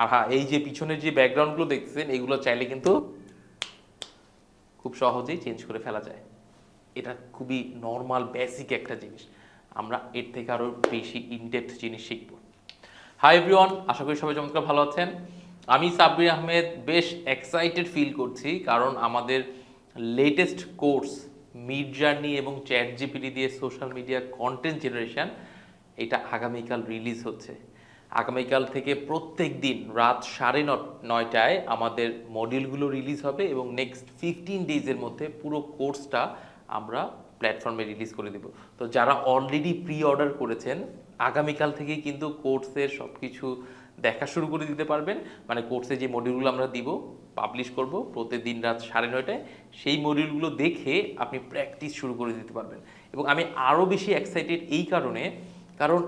আর হ্যাঁ এই যে পিছনের যে ব্যাকগ্রাউন্ডগুলো দেখতেছেন, এগুলো চাইলে কিন্তু খুব সহজেই চেঞ্জ করে ফেলা যায়। এটা খুবই নর্মাল বেসিক একটা জিনিস। আমরা এর থেকে আরও বেশি ইনডেপথ জিনিস শিখব। হাই এভরিওয়ান আশা করি সবাই চমৎকার ভালো আছেন। আমি সাব্বির আহমেদ, বেশ এক্সাইটেড ফিল করছি কারণ আমাদের লেটেস্ট কোর্স মিড জার্নি এবং চ্যাট জিপিটি দিয়ে সোশ্যাল মিডিয়া কন্টেন্ট জেনারেশন এটা আগামীকাল রিলিজ হচ্ছে। আগামীকাল থেকে প্রত্যেক দিন রাত সাড়ে নয়টায় আমাদের মডিউলগুলো রিলিজ হবে এবং নেক্সট ফিফটিন ডেজের মধ্যে পুরো কোর্সটা আমরা প্ল্যাটফর্মে রিলিজ করে দেব। তো যারা অলরেডি প্রি অর্ডার করেছেন, আগামীকাল থেকে কিন্তু কোর্সের সব কিছু দেখা শুরু করে দিতে পারবেন। মানে কোর্সে যে মডিউলগুলো আমরা দিব পাবলিশ করব প্রতিদিন রাত সাড়ে নয়টায়, সেই মডিউলগুলো দেখে আপনি প্র্যাকটিস শুরু করে দিতে পারবেন। এবং আমি আরও বেশি এক্সাইটেড এই কারণে কারণ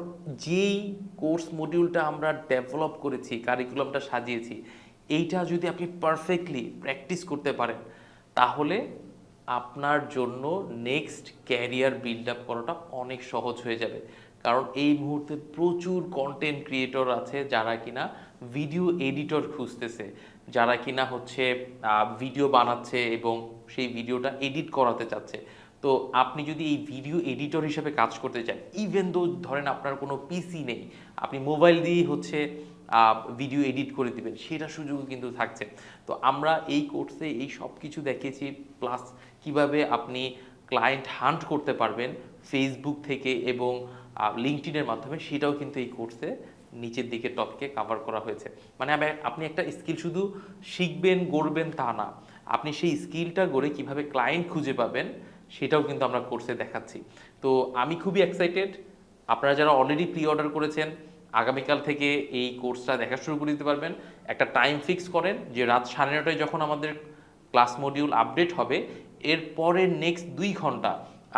যেই কোর্স মডিউলটা আমরা ডেভেলপ করেছি কারিকুলামটা সাজিয়েছি, এইটা যদি আপনি পারফেক্টলি প্র্যাকটিস করতে পারেন, তাহলে আপনার জন্য নেক্সট ক্যারিয়ার বিল্ড আপ করাটা অনেক সহজ হয়ে যাবে। কারণ এই মুহূর্তে প্রচুর কন্টেন্ট ক্রিয়েটর আছে যারা কিনা ভিডিও এডিটর খুঁজতেছে, যারা কিনা হচ্ছে ভিডিও বানাচ্ছে এবং সেই ভিডিওটা এডিট করাতে চাচ্ছে। তো আপনি যদি এই ভিডিও এডিটর হিসেবে কাজ করতে চান ইভেন দো ধরেন আপনার কোনো পিসি নেই, আপনি মোবাইল দিয়েই হচ্ছে ভিডিও এডিট করে দিবেন, সেটা সুযোগও কিন্তু থাকছে। তো আমরা এই কোর্সে এই সব কিছু দেখিয়েছি প্লাস কীভাবে আপনি ক্লায়েন্ট হান্ট করতে পারবেন ফেসবুক থেকে এবং লিঙ্কটিনের মাধ্যমে, সেটাও কিন্তু এই কোর্সে নিচের দিকে টপকে কভার করা হয়েছে। মানে আপনি একটা স্কিল শুধু শিখবেন, গড়বেন তা না। আপনি সেই স্কিলটা গড়ে কীভাবে ক্লায়েন্ট খুঁজে পাবেন সেটাও কিন্তু আমরা কোর্সে দেখাচ্ছি। তো আমি খুবই এক্সাইটেড আপনারা যারা অলরেডি প্রি অর্ডার করেছেন, আগামীকাল থেকে এই কোর্সটা দেখা শুরু করে দিতে পারবেন। একটা টাইম ফিক্স করেন যে রাত সাড়ে নটায় যখন আমাদের ক্লাস মডিউল আপডেট হবে, এর পরের নেক্সট দুই ঘণ্টা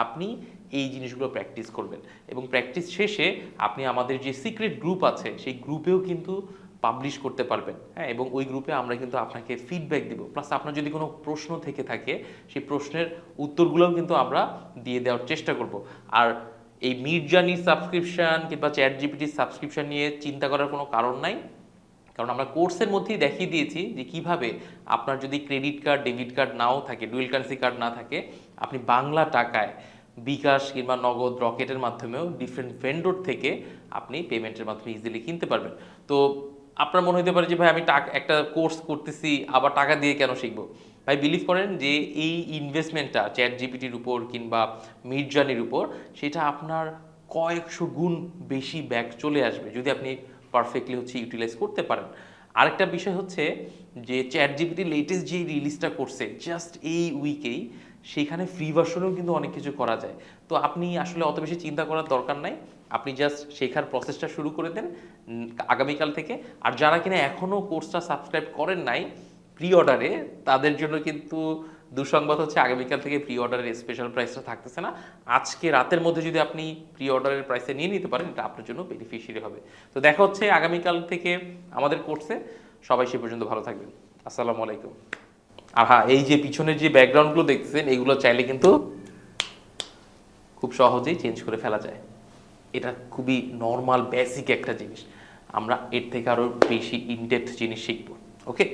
আপনি এই জিনিসগুলো প্র্যাকটিস করবেন। এবং প্র্যাকটিস শেষে আপনি আমাদের যে সিক্রেট গ্রুপ আছে, সেই গ্রুপেও কিন্তু পাবলিশ করতে পারবেন হ্যাঁ? এবং ওই গ্রুপে আমরা কিন্তু আপনাকে ফিডব্যাক দিব। প্লাস আপনার যদি কোনো প্রশ্ন থেকে থাকে, সেই প্রশ্নের উত্তরগুলোও কিন্তু আমরা দিয়ে দেওয়ার চেষ্টা করব। আর এই মিড জার্নি সাবস্ক্রিপশন কিংবা চ্যাট জিপিটির সাবস্ক্রিপশন নিয়ে চিন্তা করার কোনো কারণ নাই। কারণ আমরা কোর্সের মধ্যেই দেখিয়ে দিয়েছি যে কীভাবে আপনার যদি ক্রেডিট কার্ড ডেবিট কার্ড নাও থাকে ডুয়েল কারেন্সি কার্ড না থাকে, আপনি বাংলা টাকায় বিকাশ কিংবা নগদ রকেটের মাধ্যমেও ডিফারেন্ট ভেন্ডর থেকে আপনি পেমেন্টের মাধ্যমে ইজিলি কিনতে পারবেন। তো আপনার মনে হতে পারে যে, ভাই, আমি টাকা, একটা কোর্স করতেছি, আবার টাকা দিয়ে কেন শিখব? ভাই বিলিভ করেন যে, এই ইনভেস্টমেন্টটা চ্যাট জিপিটির উপর কিংবা মিড জার্নির উপর, সেটা আপনার কয়েকশো গুণ বেশি ব্যাক চলে আসবে যদি আপনি পারফেক্টলি হচ্ছে ইউটিলাইজ করতে পারেন। আরেকটা বিষয় হচ্ছে যে চ্যাট জিপিটি লেটেস্ট যে রিলিজটা করছে জাস্ট এই উইকেই সেখানে ফ্রি ভার্সনেও কিন্তু অনেক কিছু করা যায়। তো আপনি আসলে অত বেশি চিন্তা করার দরকার নাই। আপনি জাস্ট শেখার প্রসেসটা শুরু করে দেন আগামীকাল থেকে। আর যারা কিনা এখনও কোর্সটা সাবস্ক্রাইব করেন নাই প্রি অর্ডারে তাদের জন্য কিন্তু দুঃসংবাদ হচ্ছে আগামীকাল থেকে প্রি অর্ডারের স্পেশাল প্রাইসটা থাকতেছে না। আজকে রাতের মধ্যে যদি আপনি প্রি অর্ডারের প্রাইসে নিয়ে নিতে পারেন, এটা আপনার জন্য বেনিফিশিয়ারি হবে। তো দেখা হচ্ছে আগামীকাল থেকে আমাদের কোর্সে সবাই সে পর্যন্ত ভালো থাকবেন। আসসালামু আলাইকুম। আর হ্যাঁ এই যে পিছনের যে ব্যাকগ্রাউন্ডগুলো দেখতেছেন, এগুলো চাইলে কিন্তু খুব সহজেই চেঞ্জ করে ফেলা যায়। এটা খুবই নর্মাল বেসিক একটা জিনিস। আমরা এর থেকে আরও বেশি ইনডেপথ জিনিস শিখব ওকে